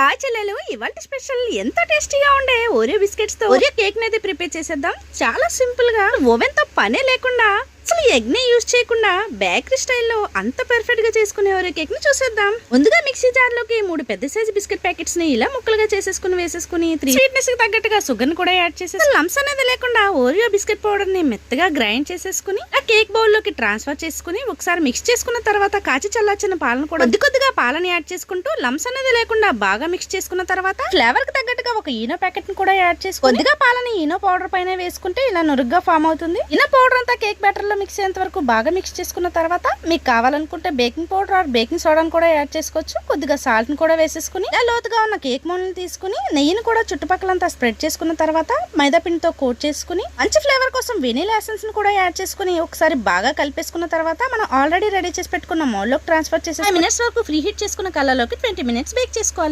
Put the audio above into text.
Hi చెల్లెలు ఇవాళ special ఎంత టేస్టీగా ఉండే ఓరియో బిస్కెట్స్తో ఓరియో కేక్ అయితే ప్రిపేర్ చేసేద్దాం. చాలా సింపుల్గా ఓవెన్తో పనే లేకుండా అసలు ఎగ్ని యూజ్ చేయకుండా బేకరీ స్టైల్లో అంత పర్ఫెక్ట్గా చేసుకునే ఓరియో కేక్ని చూసేద్దాం. ముందుగా మిక్సీ జార్లోకి మూడు పెద్ద సైజు బిస్కెట్ ప్యాకెట్స్ని ఇలా ముక్కలుగా చేసేసుకుని వేసేసుకుని త్రీ స్వీట్నెస్కి తగ్గట్టుగా షుగర్ని కూడా యాడ్ చేసేసి లంప్స్ అనేది లేకుండా ఓరియో బిస్కెట్ పౌడర్ని మెత్తగా గ్రైండ్ చేసేసుకుని ఆ కేక్ బౌల్లోకి ట్రాన్స్ఫర్ చేసుకుని ఒకసారి మిక్స్ చేసుకున్న తర్వాత కాచి చల్లార్చిన పాలను కూడా కొద్ది కొద్దిగా పాలని యాడ్ చేసుకుంటూ లంప్స్ అనేది లేకుండా బాగా మిక్స్ చేసుకున్న తర్వాత ఫ్లేవర్కి తగ్గట్టుగా ఒక ఈనో ప్యాకెట్ని కూడా యాడ్ చేసి కొద్దిగా పాలని ఈనో పౌడర్ పైన వేసుకుంటే ఇలా నురుగ్గా ఫామ్ అవుతుంది. ఈనో పౌడర్ అంతా కేక్ బ్యాటర్లో మిక్స్ వరకు బాగా మిక్స్ చేసుకున్న తర్వాత మీకు కావాలనుకుంటే బేకింగ్ పౌడర్ ఆర్ బేకింగ్ సోడాని కూడా యాడ్ చేసుకోవచ్చు. కొద్దిగా సాల్ట్ని కూడా వేసేసుకుని ఇలా లోతుగా ఉన్న కేక్ మోల్ని తీసుకుని నెయ్యిని కూడా చుట్టుపక్కలంతా స్ప్రెడ్ చేసుకున్న తర్వాత మైదా పిండితో కోట్ చేసుకుని మంచి ఫ్లేవర్ కోసం వెనీలా ఎసెన్స్ని కూడా యాడ్ చేసుకుని ఒకసారి బాగా కలిపేసుకున్న తర్వాత మనం ఆల్రెడీ రెడీ చేసి పెట్టుకున్న మౌల్లోకి ట్రాన్స్ఫర్ చేసి మినిట్స్ వరకు ఫ్రీ హీట్ చేసుకున్న కళ్ళలోకి ట్వంటీ మినిట్స్ బేక్ చేసుకోవాలి.